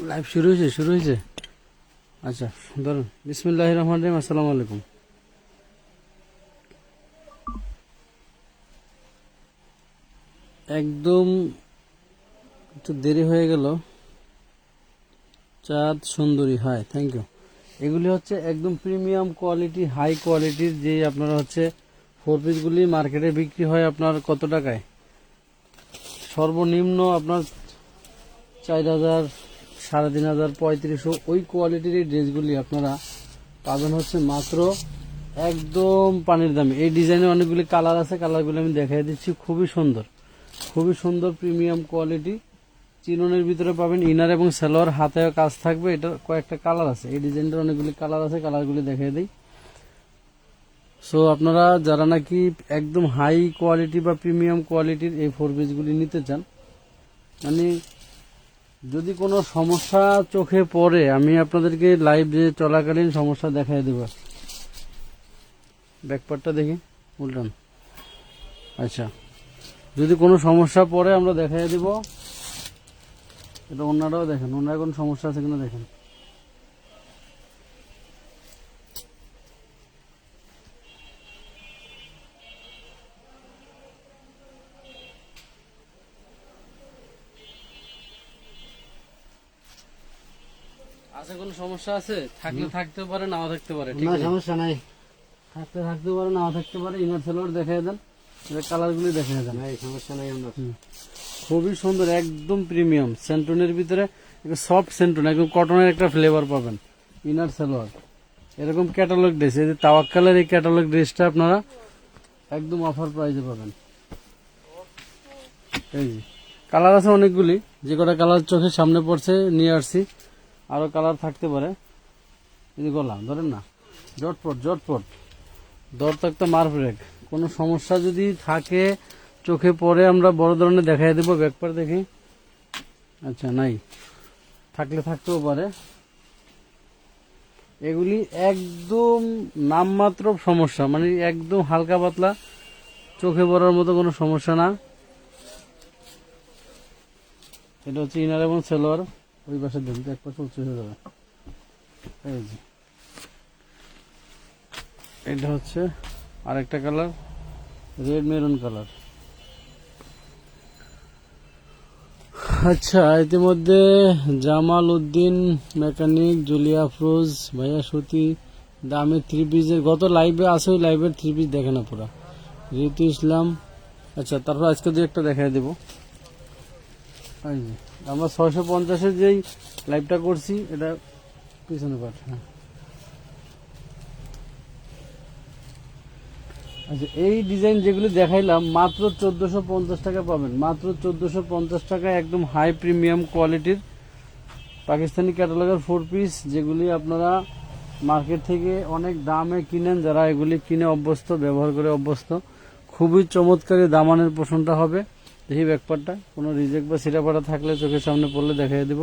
Live শুরু হয়েছে শুরু হয়েছে? আচ্ছা ধরুন। বিসমিল্লাহ রহমান রহিম, আসসালামু আলাইকুম। একদম একটু দেরি হয়ে গেল। চাঁদ সুন্দরী হাই থ্যাংক ইউ এগুলি হচ্ছে একদম প্রিমিয়াম কোয়ালিটি হাই কোয়ালিটির যে আপনারা হচ্ছে ফোর পিসগুলি মার্কেটে বিক্রি হয় আপনার কত টাকায়? সর্বনিম্ন আপনার চার হাজার সাড়ে তিন হাজার পঁয়ত্রিশশো। ওই কোয়ালিটির এই ড্রেসগুলি আপনারা পাবেন হচ্ছে মাত্র একদম পানির দামে। এই ডিজাইনের অনেকগুলি কালার আছে কালারগুলি আমি দেখাই দিচ্ছি। খুবই সুন্দর খুবই সুন্দর প্রিমিয়াম কোয়ালিটি চিননের ভিতরে পাবেন ইনার এবং সালোয়ার হাতেও কাজ থাকবে। এটার কয়েকটা কালার আছে। এই ডিজাইনটার অনেকগুলি কালার আছে কালারগুলি দেখাই দিই। সো আপনারা যারা নাকি একদম হাই কোয়ালিটি বা প্রিমিয়াম কোয়ালিটির এই ফোর পিসগুলি নিতে চান মানে যদি কোনো সমস্যা চোখে পড়ে, আমি আপনাদেরকে লাইভ যে চলাকালীন সমস্যা দেখাই দেব। ব্যাকপারটা দেখি, উল্টান। আচ্ছা। যদি কোনো সমস্যা পড়ে, আমরা দেখাই দেব। এটা অন্যরাও দেখেন। ওনারা কোনো সমস্যা আছে কিনা দেখেন আছে কোনো সমস্যা আছে থাকলে থাকতে পারে নাও থাকতে পারে না সমস্যা নাই। থাকতে থাকতে পারে নাও থাকতে পারে ইনার সেলোয়ার দেখাই দেন কালারগুলি দেখাই দেন। নাই সমস্যা নাই আমরা। খুবই সুন্দর একদম প্রিমিয়াম সেন্টনের ভিতরে সফট সেন্টন একদম কটনের একটা ফ্লেভার পাবেন ইনার সালোয়ার এরকম ক্যাটালগ ড্রেস এই যে তাওয়াক্কালের এই ক্যাটালগ ড্রেসটা আপনারা একদম অফার প্রাইসে পাবেন। এই যে কালার আছে অনেকগুলি যে কটা কালার চোখের সামনে পড়ছে নিয়ে আসছি। আরও কালার থাকতে পারে। এই যে গলা ধরেন না? জটপট জটপট। দর থাকতে মার ব্রেক কোনো সমস্যা যদি থাকে, চোখে পরে আমরা বড় ধরনের দেখাই দেবো ব্যাকপার দেখি। আচ্ছা নাই। থাকলে থাকতেও পারে। এগুলি একদম নামমাত্র সমস্যা মানে একদম হালকা পাতলা। চোখে পড়ার মতো কোনো সমস্যা না। এটা হচ্ছে ইনার এবং সেলোয়ার ওই পাশে দেখুন এক পাশে উঁচু হয়ে যাবে। এই যে। এটা হচ্ছে আরেকটা কালার রেড মেরুন কালার। আচ্ছা ইতিমধ্যে জামাল উদ্দিন মেকানিক জুলিয়া ফ্রোজ ভাইয়া সতী দামের থ্রি পিসের গত লাইভে আছে ওই লাইভের থ্রি পিস দেখে না পুরা। ঋতু ইসলাম। আচ্ছা তারপর আজকে দু একটা দেখাই দেবো। এই যে, আমরা ছয়শো পঞ্চাশের যেই লাইভটা করছি, এটা পিছনে পাঠ হ্যাঁ। আচ্ছা এই ডিজাইন যেগুলি দেখাইলাম, মাত্র চোদ্দশো পঞ্চাশ টাকা পাবেন। মাত্র চোদ্দশো পঞ্চাশ টাকা একদম হাই প্রিমিয়াম কোয়ালিটির পাকিস্তানি ক্যাটালগের ফোর পিস যেগুলি আপনারা মার্কেট থেকে অনেক দামে কিনেন, যারা এগুলি কিনে অভ্যস্ত, ব্যবহার করে অভ্যস্ত, খুবই চমৎকারী, দামানের পোষণটা হবে। দেখি ব্যাকপারটা কোনো রিজেক্ট বা সিরাপাটা থাকলে চোখের সামনে পড়লে দেখাই দেব।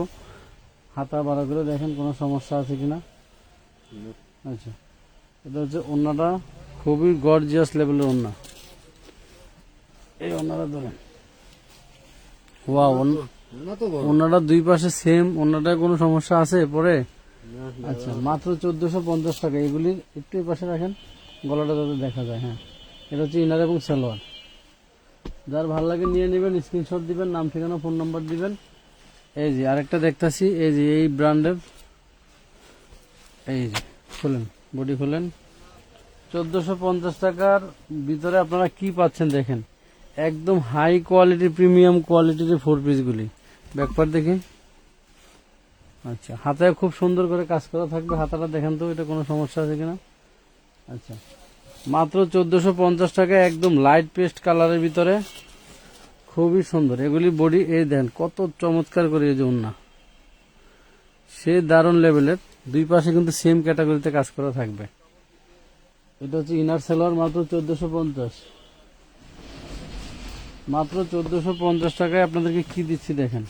হাতা বাড়া করে দেখেন কোনো সমস্যা আছে কি না আচ্ছা। এটা হচ্ছে অন্যটা খুবই গর্জিয়াস লেভেলের ওন্না। এই ওন্নাটা ধরেন। ওয়া তো দুই পাশে সেম ওন্নাটায় কোনো সমস্যা আছে পরে আচ্ছা মাত্র চোদ্দশো পঞ্চাশ টাকা। এগুলির একটু পাশে রাখেন গলাটা যাতে দেখা যায় হ্যাঁ। এটা হচ্ছে ইনার এবং সালোয়ার। যার ভালো লাগে নিয়ে নেবেন স্ক্রিনশট দিবেন, নাম, ঠিকানা ফোন নাম্বার দিবেন। এই যে আরেকটা দেখতাছি, এই যে এই ব্র্যান্ডের এই যে, খুলেন বডি খুলেন। চোদ্দশো পঞ্চাশ টাকার ভিতরে আপনারা কি পাচ্ছেন দেখেন। একদম হাই কোয়ালিটি প্রিমিয়াম কোয়ালিটির ফোর পিসগুলি ব্যাকপার দেখি। আচ্ছা হাতে খুব সুন্দর করে কাজ করা থাকবে, হাতাটা দেখেন তো, এটা কোনো সমস্যা আছে কিনা? আচ্ছা। মাত্র চোদ্দশো পঞ্চাশ টাকা একদম লাইট পেস্ট কালারের ভিতরে। খুবই সুন্দর। এগুলি বডি এই দেন, কত চমৎকার করে এই যে ওন্না সে দারুণ লেভেলের দুই পাশে কিন্তু সেম ক্যাটাগরিতে কাজ করা থাকবে। এটা হচ্ছে ইনার সেলোয়ার মাত্র চোদ্দশো পঞ্চাশ। মাত্র চোদ্দশো পঞ্চাশ টাকায় আপনাদেরকে কি দিচ্ছি দেখেন।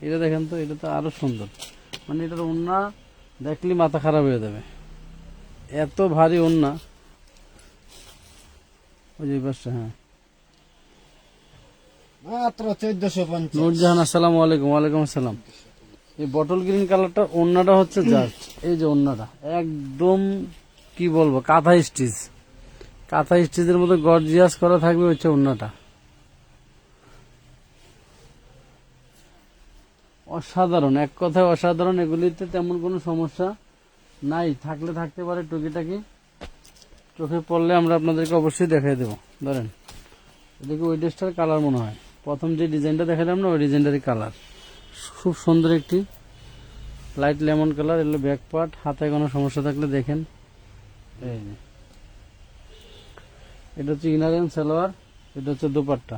এটা দেখেন তো, এটা তো আরও সুন্দর। মানে এটার ওন্না দেখলে মাথা খারাপ হয়ে যাবে। এত ভারী ওন্না ওই যে এই হ্যাঁ। মাত্র চোদ্দশো পঞ্চাশ। নুরজাহান আসসালামু আলাইকুম ওয়ালাইকুম আসসালাম। এই বটল গ্রিন কালারটা ওন্নাটা হচ্ছে জাস্ট এই যে ওন্নাটা একদম কি বলব কাঁথা স্টিচ কাঁথা স্টিচের মতো গর্জিয়াস করা থাকবে হচ্ছে ওন্নাটা। অসাধারণ এক কথায় অসাধারণ এগুলিতে তেমন কোনো সমস্যা নাই থাকলে থাকতে পারে টুকিটাকি। চোখে পড়লে আমরা আপনাদেরকে অবশ্যই দেখাই দেবো। ধরেন, এদিকে ওই ড্রেসটার কালার মনে হয়। প্রথম যে ডিজাইনটা দেখালাম না, ওই ডিজাইনটারই কালার। খুব সুন্দর একটি লাইট লেমন কালার এগুলো ব্যাক পার্ট হাতে কোনো সমস্যা থাকলে দেখেন। এই যে। এটা হচ্ছে ইনার এন্ড সালোয়ার এটা হচ্ছে দুপাট্টা।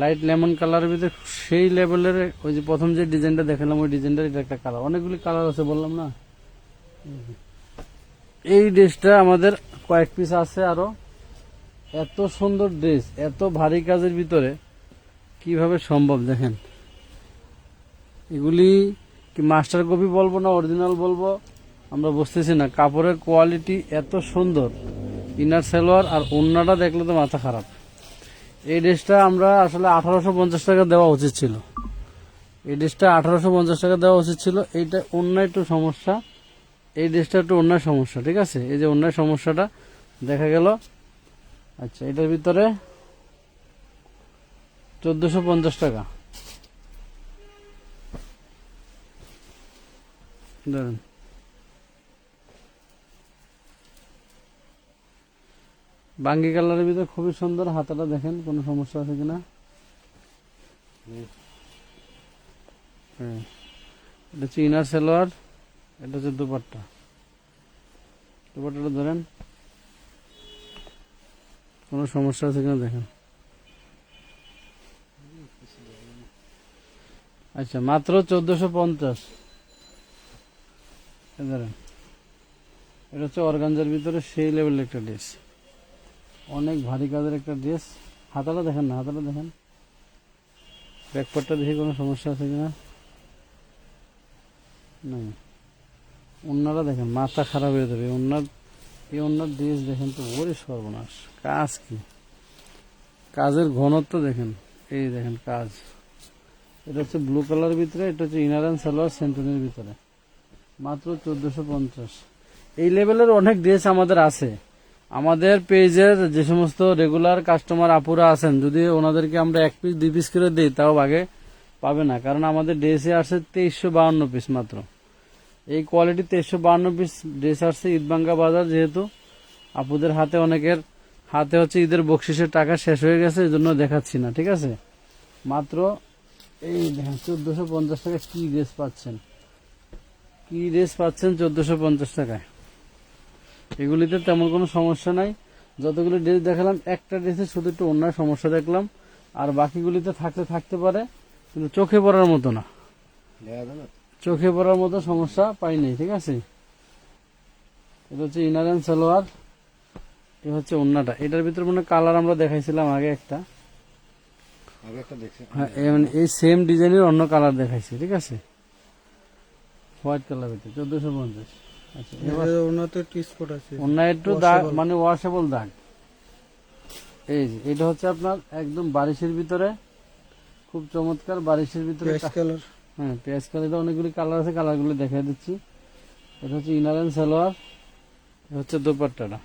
লাইট লেমন কালারের ভিতরে সেই লেভেলের ওই যে প্রথম যে ডিজাইনটা দেখালাম, ওই ডিজাইনটার এটা একটা কালার অনেকগুলি কালার আছে বললাম না? এই ড্রেসটা আমাদের কয়েক পিস আছে আরও। এত সুন্দর ড্রেস, এত ভারী কাজের ভিতরে কীভাবে সম্ভব দেখেন? এগুলি কি মাস্টার কপি বলব না, অরিজিনাল বলব? আমরা বুঝতেছি না। কাপড়ের কোয়ালিটি এত সুন্দর, ইনার সালোয়ার আর ওন্নাটা দেখলে তো মাথা খারাপ। এই ড্রেসটা আমরা আসলে আঠারোশো পঞ্চাশ টাকা দেওয়া উচিত ছিল। এই ড্রেসটা আঠারোশো পঞ্চাশ টাকা দেওয়া উচিত ছিল। এইটা অন্য একটু সমস্যা। এই ড্রেসটা একটু অন্য সমস্যা ঠিক আছে? এই যে অন্য সমস্যাটা দেখা গেল। আচ্ছা এটার ভিতরে চোদ্দশো পঞ্চাশ টাকা। ধরেন। বাঙ্গি কালারের ভিতরে খুবই সুন্দর হাতাটা দেখেন কোনো সমস্যা আছে কিনা? হ্যাঁ। এটা হচ্ছে ইনার সালোয়ার। এটা হচ্ছে দুপাট্টা। দুপাট্টাটা ধরেন। কোনো সমস্যা আছে কিনা দেখেন। আচ্ছা মাত্র চোদ্দশো পঞ্চাশ। ধরেন। এটা হচ্ছে অর্গানজার ভিতরে সেই লেভেলের একটা ড্রেস অনেক ভারী কাজের একটা ড্রেস হাতাটা দেখেন না, হাতাটা দেখেন। ব্যাকপারটা দেখে কোনো সমস্যা আছে কিনা? নাই। অন্যরা দেখেন, মাথা খারাপ হয়ে যাবে। অন্যার এই অন্যার ড্রেস দেখেন তো, ওরে সর্বনাশ। কাজ কি? কাজের ঘনত্ব দেখেন, এই দেখেন কাজ। এটা হচ্ছে ব্লু কালার ভিতরে, এটা হচ্ছে ইনার অ্যান্ড সালোয়ার সেন্টনের ভিতরে। মাত্র চোদ্দশো পঞ্চাশ। এই লেভেলের অনেক ড্রেস আমাদের আছে। আমাদের পেজের যে সমস্ত রেগুলার কাস্টমার আপুরা আছেন, যদি ওনাদেরকে আমরা এক পিস দুই পিস করে দিই, তাও আগে পাবে না। কারণ আমাদের ড্রেসে আসে তেইশশো বাউন্ন পিস মাত্র। এই কোয়ালিটি তেইশশো বাউন্ন পিস ড্রেস আসছে ঈদবাঙ্গা বাজার যেহেতু। আপুদের হাতে অনেকের, হাতে হচ্ছে ঈদের বকশিসের টাকা শেষ হয়ে গেছে এই জন্য দেখাচ্ছি না, ঠিক আছে? মাত্র এই চোদ্দশো পঞ্চাশ টাকা কি ড্রেস পাচ্ছেন? কি ড্রেস পাচ্ছেন চোদ্দশো পঞ্চাশ টাকায়? এগুলিতে তেমন কোনো সমস্যা নাই। যতগুলো ড্রেস দেখালাম, একটা ড্রেসে শুধু একটু অন্য সমস্যা দেখলাম। আর বাকিগুলিতে থাকতে থাকতে পারে, কিন্তু চোখে পড়ার মতো না। চোখে পড়ার মতো সমস্যা পাইনি ঠিক আছে? এটা হচ্ছে ইনার অ্যান্ড সালোয়ার এ হচ্ছে অন্যটা এটার ভিতরে মনে কালার আমরা দেখাইছিলাম আগে একটা। আগে একটা দেখছি। হ্যাঁ এই মানে এই সেম ডিজাইনের অন্য কালার দেখাইছি ঠিক আছে? হোয়াইট কালার ভিতরে চোদ্দশো পঞ্চাশ। আচ্ছা এবার ওনাতে একটু স্পট আছে। অন্য একটু দাগ মানে ওয়াশেবল দাগ। এই যে এটা হচ্ছে আপনার একদম বারিশের ভিতরে খুব চমৎকার বারিশের ভিতরে কালার হ্যাঁ পেঁয়াজ কালিতে অনেকগুলি কালার আছে কালারগুলি দেখাই দিচ্ছি। এটা হচ্ছে ইনারেন সালোয়ার হচ্ছে দোপাট্টাটা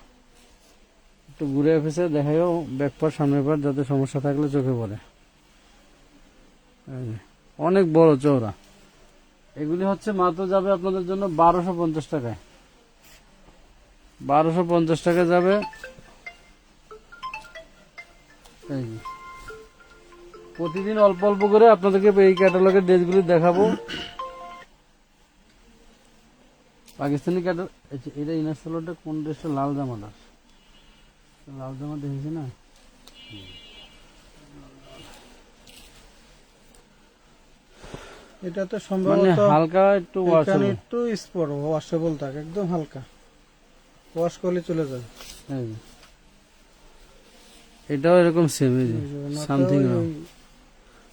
একটু ঘুরে ফেসে দেখাইও ব্যাক পার সামনের পার যাতে সমস্যা থাকলে চোখে পড়ে। অনেক বড় চওড়া। এগুলি হচ্ছে মাত্র যাবে আপনাদের জন্য বারোশো পঞ্চাশ টাকায়। বারোশো পঞ্চাশ টাকা যাবে। এই। প্রতিদিন অল্প অল্প করে আপনাদেরকে এই ক্যাটালগের ড্রেসগুলি দেখাবো। পাকিস্তানি ক্যাটালগ এটা ইনার সালোয়ারটা কোন ড্রেসটা? লাল জামাটা লাল জামা দেখেছি না? এটা তো মানে সম্ভবত হালকা একটু ওয়াশেবল একটু স্পট ওয়াশেবল থাকে একদম হালকা। ওয়াশ করলে চলে যায় এই এটাও এরকম সেম সামথিং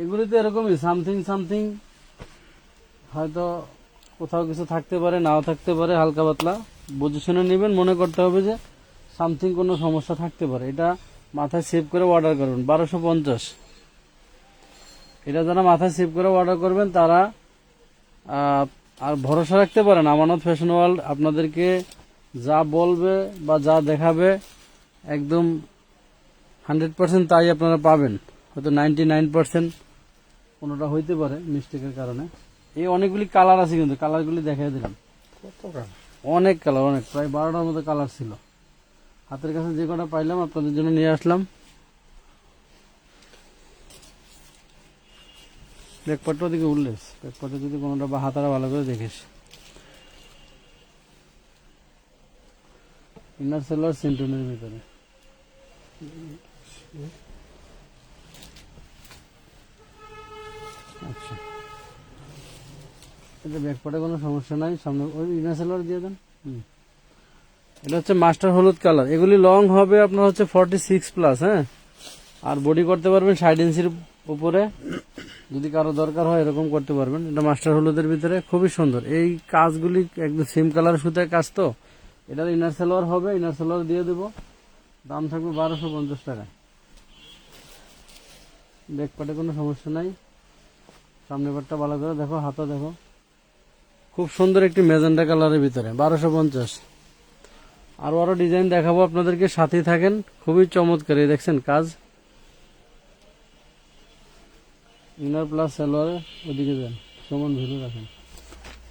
দেখেন এগুলিতে এরকমই সামথিং সামথিং হয়তো কোথাও কিছু থাকতে পারে, নাও থাকতে পারে, হালকা পাতলা। বুঝে শুনে নেবেন, মনে করতে হবে যে সামথিং কোনো সমস্যা থাকতে পারে। এটা মাথায় সেভ করে অর্ডার করবেন বারোশো পঞ্চাশ। এটা যারা মাথায় সেভ করে অর্ডার করবেন, তারা আর ভরসা রাখতে পারেন, আমানত ফ্যাশন ওয়ার্ল্ড আপনাদেরকে যা বলবে বা যা দেখাবে, একদম হান্ড্রেড পার্সেন্ট তাই আপনারা পাবেন। হয়তো নাইনটি নাইন পার্সেন্ট কোনোটা হইতে পারে মিস্টেকের কারণে। এই অনেকগুলি কালার আছে কিন্তু কালারগুলি দেখাই দিলাম। কত অনেক কালার অনেক প্রায় বারোটার মতো কালার ছিল। হাতের কাছে যে কটা পাইলাম আপনাদের জন্য নিয়ে আসলাম। ব্যাকপাটটা ওদিকে উল্লেস ব্যাকপাটে যদি কোনোটা বা হাতারা ভালো করে দেখিস। ইনার সেলার সেন্টনের ভিতরে। এটা ব্যাকপাটে কোনো সমস্যা নাই সামনে ওই ইনার সেলার দিয়ে দেন। হুম। এটা হচ্ছে মাস্টার হলুদ কালার। এগুলি লং হবে আপনার হচ্ছে ফর্টি সিক্স প্লাস হ্যাঁ? আর বডি করতে পারবেন ষাট ইঞ্চির উপরে। যদি কারও দরকার হয় এরকম করতে পারবেন। এটা মাস্টার হলুদের ভিতরে খুবই সুন্দর। এই কাজগুলি একদম সেম কালার সুতায় কাজ তো। এটার ইনার সেলোয়ার হবে ইনার সেলোয়ার দিয়ে দেবো। দাম থাকবে বারোশো পঞ্চাশ টাকায় ব্যাক পাটে কোনো সমস্যা নাই। সামনে পাটটা ভালো করে দেখো হাতা দেখো। খুব সুন্দর একটি মেজেন্ডা কালারের ভিতরে, বারোশো পঞ্চাশ। আরও আরও ডিজাইন দেখাবো আপনাদেরকে, সাথেই থাকেন, খুবই চমৎকার, এই দেখছেন কাজ। ইনার প্লাস সালোয়ার ওদিকে যান, সমান ভিড়ে রাখেন।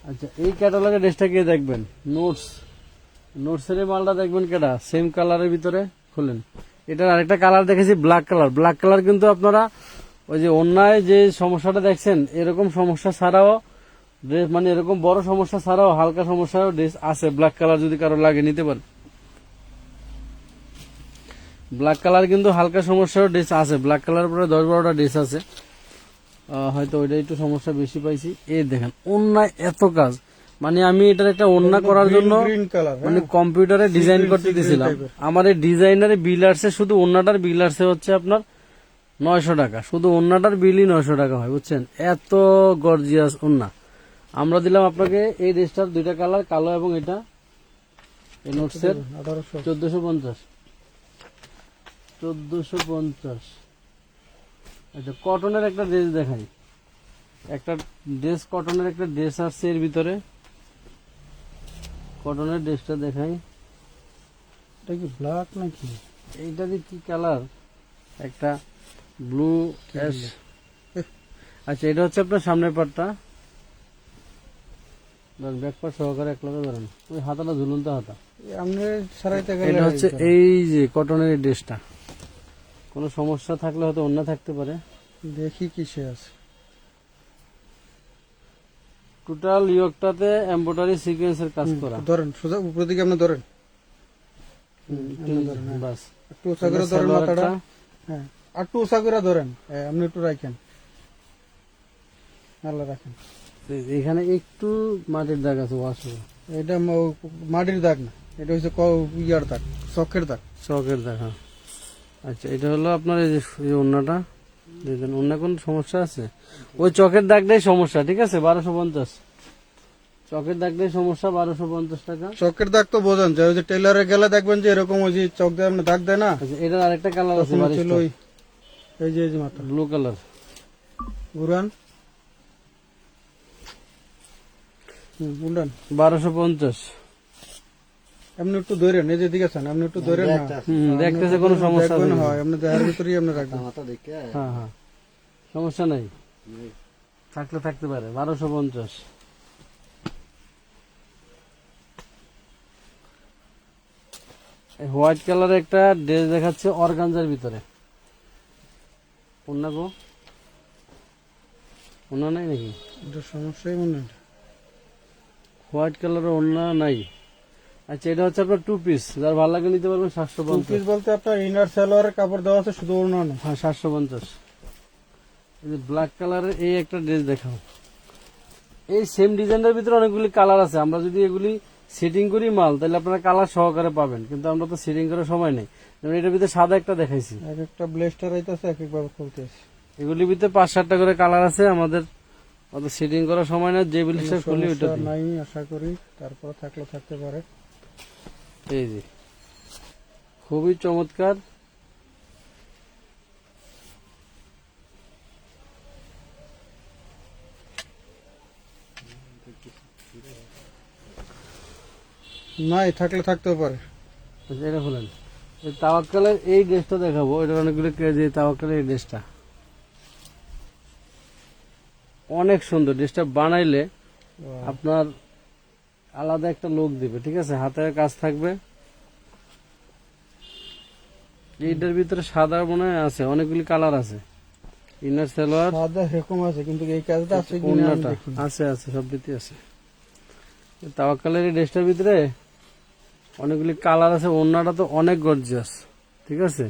আচ্ছা এই ক্যাটালগের ড্রেসটা কে দেখবেন? নোটস নোটসের মালটা দেখবেন কেটা সেম কালারের ভিতরে, খুলেন। এটার আরেকটা কালার দেখেছি ব্ল্যাক কালার। ব্ল্যাক কালার কিন্তু আপনারা ওই যে অন্যায় যে সমস্যাটা দেখছেন, এরকম সমস্যা ছাড়াও ড্রেস মানে এরকম বড় সমস্যা ছাড়াও হালকা সমস্যাও ড্রেস আছে। ব্ল্যাক কালার যদি কারও লাগে নিতে পারেন ব্ল্যাক কালার কিন্তু হালকা সমস্যাও ড্রেস আছে। ব্ল্যাক কালার পরে দশ বারোটা ড্রেস আছে। হয়তো ওইটা একটু সমস্যা বেশি পাইছি। এই দেখেন অন্যায় এত কাজ। মানে আমি এটার একটা অন্যা করার জন্য মানে কম্পিউটারে ডিজাইন করতে দিয়েছিলাম আমার এই ডিজাইনারে বিল আসছে শুধু অন্যটার বিল আসছে হচ্ছে আপনার নয়শো টাকা। শুধু অন্যটার বিলই নয়শো টাকা হয় বুঝছেন? এত গর্জিয়াস অন্যা আমরা দিলাম আপনাকে এই ড্রেসটার দুইটা কালার কালো এবং এটা। এই নোটসের চোদ্দশো পঞ্চাশ। চোদ্দশো পঞ্চাশ। আচ্ছা কটনের একটা ড্রেস দেখাই। একটা ড্রেস কটনের একটা ড্রেস আসছে এর ভিতরে। কটনের ড্রেসটা দেখাই। এটা কি ব্ল্যাক নাকি? এইটা দিয়ে কি কালার? একটা ব্লু অ্যাশ আচ্ছা এটা হচ্ছে আপনার সামনের পাটটা। ব্যাক সহকারে এক লগে ধরেন। ওই হাতাটা ঝুলন্ত হাতা। আপনি সারাইতে গেলে এটা হচ্ছে এই যে কটনের ড্রেসটা কোনো সমস্যা থাকলে হয়তো অন্য থাকতে পারে। দেখি কিসে আছে। টোটাল ইয়কটাতে এমব্রয়ডারি সিকোয়েন্সের কাজ করা। ধরেন সোজা উপর দিকে আপনি ধরেন। বাস। একটু উঁচা করে ধরেন মাথাটা। হ্যাঁ আর একটু উঁচা করে ধরেন। হ্যাঁ, আপনি একটু রাখেন। আল্লাহ রাখেন। এখানে একটু মাটির দাগ আছে ওয়াশ এটা মাটির দাগ না এটা হচ্ছে ইয়ার দাগ চকের দাগ। চকের দাগ হ্যাঁ। আচ্ছা এটা হলো আপনার এই যে অন্যটা দেখেন অন্য কোন সমস্যা আছে? ওই চকের দাগটাই সমস্যা ঠিক আছে? বারোশো পঞ্চাশ। চকের দাগটাই সমস্যা বারোশো পঞ্চাশ টাকা। চকের দাগ তো বোঝান যে ওই যে টেলারে গেলে দেখবেন যে এরকম ওই যে চক দিয়ে দাগ দেয় না? এটা এটার আরেকটা কালার আছে এই যে এই যে মাথা ব্লু কালার বারোশো পঞ্চাশ। আপনি একটু ধরেন এই যে দিকে আছেন আপনি একটু ধরেন দেখতেছে। কোনো সমস্যা নেই। হয় আপনি দেহের ভিতরেই আপনি রাখবেন হ্যাঁ হ্যাঁ। সমস্যা নাই। থাকলে থাকতে পারে বারোশো পঞ্চাশ। হোয়াইট কালারের একটা ড্রেস দেখাচ্ছে অর্গানজার ভিতরে। অন্য গো। অন্য নাই নাকি? সমস্যাই মনে হয়। হোয়াইট কালারের অন্য নাই। আচ্ছা এটা হচ্ছে আপনার টু পিস যার ভালো লাগে নিতে পারবেন সাতশো টু পঞ্চাশ। পিস বলতে আপনার ইনার সালোয়ারের কাপড় দেওয়া আছে শুধু ওড়না না হ্যাঁ সাতশো পঞ্চাশ। ব্ল্যাক কালারের এই একটা ড্রেস দেখাও। এই সেম ডিজাইনের ভিতরে অনেকগুলি কালার আছে। আমরা যদি এগুলি সেটিং করি মাল তাহলে আপনারা কালার সহকারে পাবেন। কিন্তু আমরা তো সেটিং করার সময় নেই। যেমন এটার ভিতরে সাদা একটা দেখাইছি। এক একটা ব্লেস্টার আইতেছে এক একভাবে খুলতেছে। এগুলির ভিতরে পাঁচ সাতটা করে কালার আছে। আমাদের অত সিটিং করার সময় না যে ব্লিস্টার খুলি দিই। নাই আশা করি তারপর থাকলে থাকতে পারে। এই যে খুবই চমৎকার। নাই থাকলে থাকতেও পারে। আচ্ছা, এটা খুলেন। তাওয়াক্কালের এই ড্রেসটা দেখাবো এটা অনেকগুলো কেজি তাওয়াক্কালের এই ড্রেসটা। অনেক সুন্দর ড্রেসটা বানাইলে আপনার আলাদা একটা লোক দিবে ঠিক আছে? হাতের কাজ থাকবে। এইটার ভিতরে সাদা মনে হয় আছে অনেকগুলি কালার আছে। ইনার সালোয়ার। সাদা সেরকম আছে কিন্তু এই কাজটা আছে আমি আছে আছে সব দিতে আছে। তাওয়াক্কালের এই ড্রেসটার ভিতরে অনেকগুলি কালার আছে অন্যটা তো অনেক গর্জিয়াস ঠিক আছে?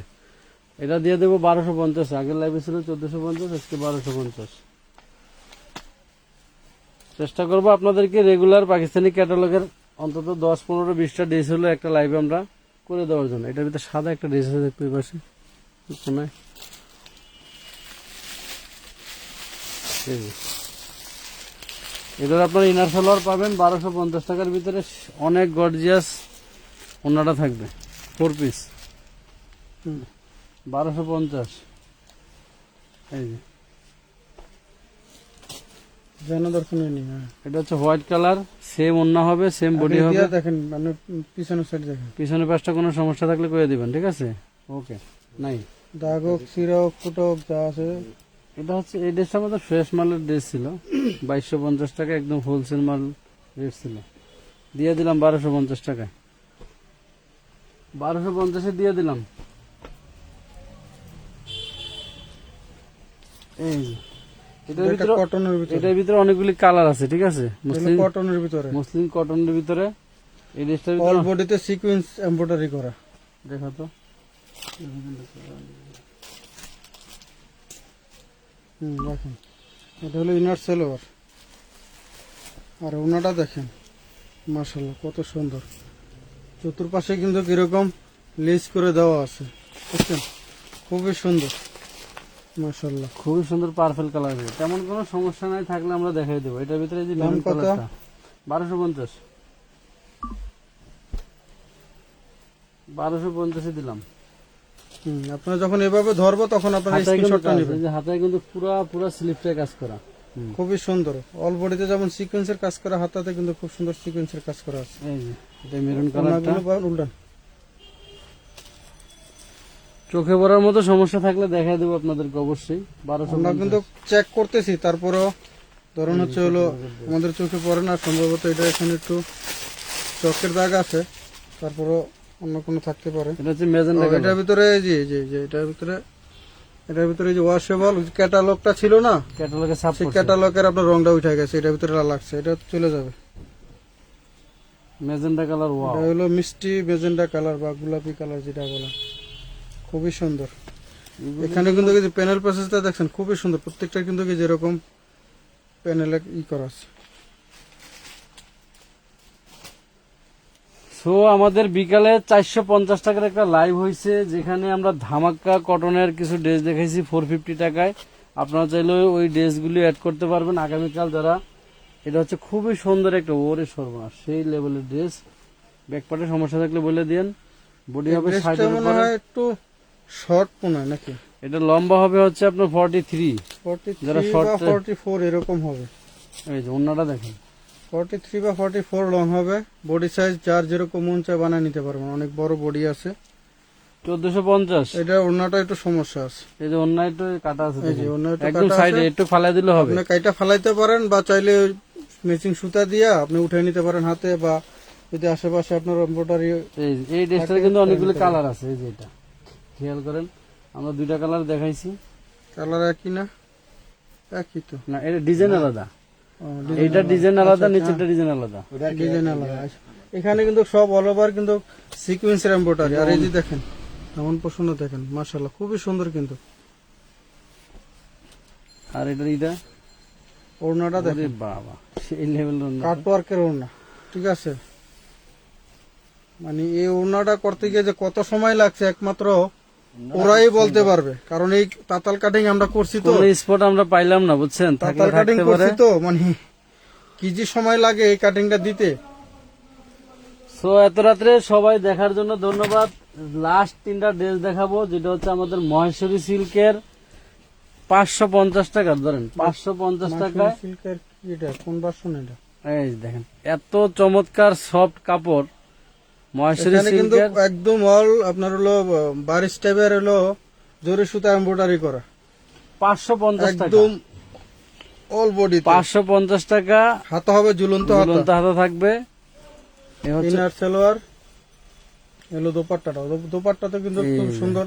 এটা দিয়ে দেবো বারোশো পঞ্চাশ আগের লাইভে ছিল চোদ্দশো পঞ্চাশ আজকে বারোশো পঞ্চাশ। চেষ্টা করব আপনাদেরকে রেগুলার পাকিস্তানি ক্যাটালগের অন্তত দশ পনেরো বিশটা ড্রেস হলো একটা লাইভে আমরা করে দেওয়ার জন্য। এটার ভিতরে সাদা একটা ড্রেস আছে দেখতে পাশে কোনায় আপনার ইনার সালোয়ার পাবেন, বারোশো পঞ্চাশ টাকার ভিতরে অনেক গর্জিয়াস ওনাটা থাকবে ফোর পিস বারোশো পঞ্চাশ। এই যে। যেন দর্শনীয় নেই হ্যাঁ। এটা হচ্ছে হোয়াইট কালার সেম ওন্না হবে সেম বডি হবে। দেখেন মানে পিছনের সাইড দেখেন। পিছনে পাশটা কোনো সমস্যা থাকলে করে দিবেন ঠিক আছে? ওকে নাই। দাগ হোক চিরা হোক ফুটো হোক যা আছে। এটা হচ্ছে এই ড্রেসটা আমাদের ফ্রেশ মালের ড্রেস ছিল। বাইশশো পঞ্চাশ টাকা একদম হোলসেল মাল রেট ছিল। দিয়ে দিলাম বারোশো পঞ্চাশ টাকায়। বারোশো পঞ্চাশে দিয়ে দিলাম। এই। এটার এটা ভিতরে কটনের ভিতরে। এটার ভিতরে অনেকগুলি কালার আছে ঠিক আছে? মুসলিম কটনের ভিতরে। মুসলিম কটনের ভিতরে। এই ড্রেসটার অল বডিতে সিকোয়েন্স এমব্রয়ডারি করা। দেখা তো। হুম দেখেন। এটা হলো ইনার সেলোয়ার আর ওনাটা দেখেন। মার্শাল্লাহ কত সুন্দর। চতুর্পাশে কিন্তু কীরকম লেস করে দেওয়া আছে। বুঝছেন? খুবই সুন্দর। মার্শাল্লাহ খুবই সুন্দর পার্পেল কালার তেমন কোনো সমস্যা নাই থাকলে আমরা দেখাই দেবো। এটার ভিতরে যে মেরুন কালারটা বারোশো পঞ্চাশ। বারোশো পঞ্চাশে দিলাম। হুম আপনারা যখন এভাবে ধরবো তখন আপনারা স্ক্রিনশটটা কাজ, নেবেন। যে হাতায় কিন্তু পুরা পুরা স্লিপটায় কাজ করা। খুবই সুন্দর। অল বডিতে যেমন সিকোয়েন্সের কাজ করা হাতাতে কিন্তু খুব সুন্দর সিকোয়েন্সের কাজ করা আছে। এই যে এটা মেরুন কালারটা উল্টান। চোখে পড়ার মতো সমস্যা থাকলে দেখাই দেবো আপনাদেরকে অবশ্যই বারোশো আমরা কিন্তু চেক করতেছি তারপরও ধরুন হচ্ছে হলো আমাদের চোখে পড়ে না সম্ভবত এটা এখানে একটু চকের দাগ আছে তারপরও অন্য কোনো থাকতে পারে। এটা হচ্ছে মেজেন্ডা এটার ভিতরে জি জি জি এটার ভিতরে এটার ভিতরে যে ওয়াশেবল ক্যাটালগটা ছিল না ক্যাটালগে সাপ ক্যাটালগের আপনার রংটা উঠে গেছে এটার ভিতরে লাগছে এটা চলে যাবে। Magenta colour wow. এটা হলো মিষ্টি মেজেন্ডা কালার বা গোলাপি কালার যেটা বলে। খুবই সুন্দর। এখানে কিন্তু যে প্যানেল প্রসেসটা দেখছেন খুবই সুন্দর। প্রত্যেকটা কিন্তু যেরকম প্যানেলে ই করা আছে। সো আমাদের বিকালে চারশো পঞ্চাশ টাকার একটা লাইভ হয়েছে যেখানে আমরা ধামাক্কা কটনের কিছু ড্রেস দেখাইছি ফোর ফিফটি টাকায়। আপনারা চাইলে ওই ড্রেসগুলি অ্যাড করতে পারবেন। আগামীকাল যারা এটা হচ্ছে খুবই সুন্দর একটা ওরে সর্বনাশ। সেই লেভেলের ড্রেস ব্যাকপার্টের সমস্যা থাকলে বলে দিন বডি হবে একটু শর্ট হয় নাকি? এটা লম্বা হবে হচ্ছে আপনার ফর্টি থ্রি যারা চায়- ফর্টি ফোর এরকম হবে। এই যে অন্যটা দেখেন। ফর্টি থ্রি বা ফর্টি ফোর লং হবে। বডি সাইজ যার যেরকম মন চায় বানায় নিতে পারবেন। অনেক বড় বডি আছে। চোদ্দশো পঞ্চাশ। এটা ওনাটা একটু সমস্যা আছে। এই যে অন্য একটু কাটা আছে এই যে। অন্য একদম সাইডে একটু ফালাই দিলে হবে। আপনি কাইটা ফালাইতে পারেন বা চাইলে ম্যাচিং সুতা দিয়ে আপনি উঠে নিতে পারেন হাতে বা যদি আশেপাশে আপনার এমব্রয়ডারি এই এই ড্রেসটার কিন্তু অনেকগুলো কালার আছে এই যে এটা। খেয়াল করেন আমরা দুইটা কালার দেখাইছি। কালার একই না? একই তো। না এটা ডিজাইন আলাদা। এটা ডিজাইন আলাদা। আচ্ছা, নিচেরটা ডিজাইন আলাদা। ডিজাইন আলাদা। এখানে কিন্তু সব অল ওভার কিন্তু সিকোয়েন্সের এমব্রয়ডারি আর এই যে দেখেন এমন পছন্দ দেখেন মাশাআল্লাহ খুবই সুন্দর কিন্তু। আর এটা এটা ওড়নাটা দেখেন। বাবা সেই লেভেল কাট ওয়ার্কের ওড়না ঠিক আছে? মানে এই ওড়নাটা করতে গিয়ে যে কত সময় লাগছে একমাত্র ওরাই বলতে পারবে। কারণ এই তাতাল কাটিং আমরা করছি তো। স্পট আমরা পাইলাম না বুঝছেন? তাতাল কাটিং করছি তো মানে কি যে সময় লাগে এই কাটিংটা দিতে। সো এত রাত্রে সবাই দেখার জন্য ধন্যবাদ। লাস্ট তিনটা ড্রেস দেখাবো যেটা হচ্ছে আমাদের মহেশ্বরী সিল্কের পাঁচশো পঞ্চাশ টাকার ধরেন পাঁচশো পঞ্চাশ টাকা সিল্কের এটা কোন বাসন এটা? এই দেখেন এত চমৎকার সফট কাপড়। এখানে কিন্তু একদম অল আপনার হলো বারিশ টাইপের হলো জরি সুতা এমব্রয়ডারি করা। পাঁচশো পঞ্চাশ একদম অল বডি পাঁচশো পঞ্চাশ টাকা। হাতা হবে ঝুলন্ত হাতা। ঝুলন্ত হাতা থাকবে। ইনার সালোয়ার। দোপাট্টাটা। দো- দোপাট্টাতে কিন্তু খুব সুন্দর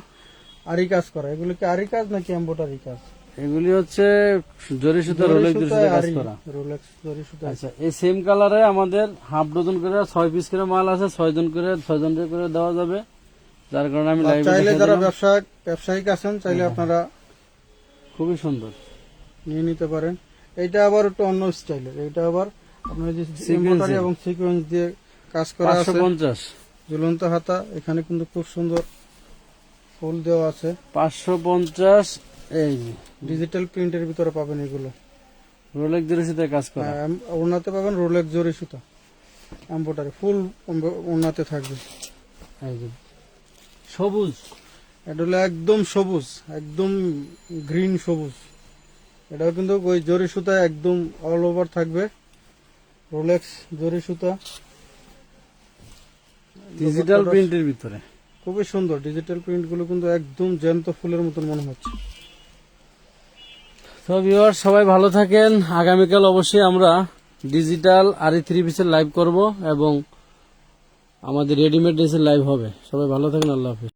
আরি কাজ করা। এগুলো কি আরি কাজ নাকি এমব্রয়ডারি কাজ? এগুলি হচ্ছে জরি সুতো রোলেক্স জরি সুতো কাজ করা। রোলেক্স জরি সুতা। আচ্ছা এই সেম কালারে আমাদের হাফ ডজন করে ছয় পিস করে মাল আছে ছয় জন করে ছয় জন করে দেওয়া যাবে। যার কারণে আমি লাইভে চাইলে যারা দিলাম। ব্যবসা ব্যবসায়িক আছেন চাইলে আপনারা খুবই সুন্দর। নিয়ে নিতে পারেন। এইটা আবার একটু অন্য স্টাইলের এইটা আবার আপনার যে এমব্রয়ডারি এবং সিকোয়েন্স দিয়ে কাজ করা আছে। পঞ্চাশ। ঝুলন্ত হাতা এখানে কিন্তু খুব সুন্দর ফুল দেওয়া আছে। পাঁচশো পঞ্চাশ এই ডিজিটাল প্রিন্টের ভিতরে পাবেন এগুলো। রোলেক্স জরি সুতো কাজ করা? হ্যাঁ, ওড়নাতে পাবেন রোলেক্স জরি সুতা। এম্বোটারি ফুল ওড়নাতে থাকবে। এই যে সবুজ? এটা হলো একদম সবুজ একদম গ্রিন সবুজ। এটাও কিন্তু ওই জরি সুতা একদম অল ওভার থাকবে। রোলেক্স জরি সুতা। ডিজিটাল প্রিন্টের ভিতরে? খুবই সুন্দর ডিজিটাল প্রিন্টগুলো কিন্তু একদম জ্যান্ত ফুলের মতন মনে হচ্ছে। তো ভিউয়ার সবাই ভালো থাকেন। আগামীকাল অবশ্যই আমরা ডিজিটাল আর থ্রি পিসের লাইভ করব এবং আমাদের রেডিমেড ড্রেসের লাইভ হবে। সবাই ভালো থাকেন, আল্লাহ হাফিজ।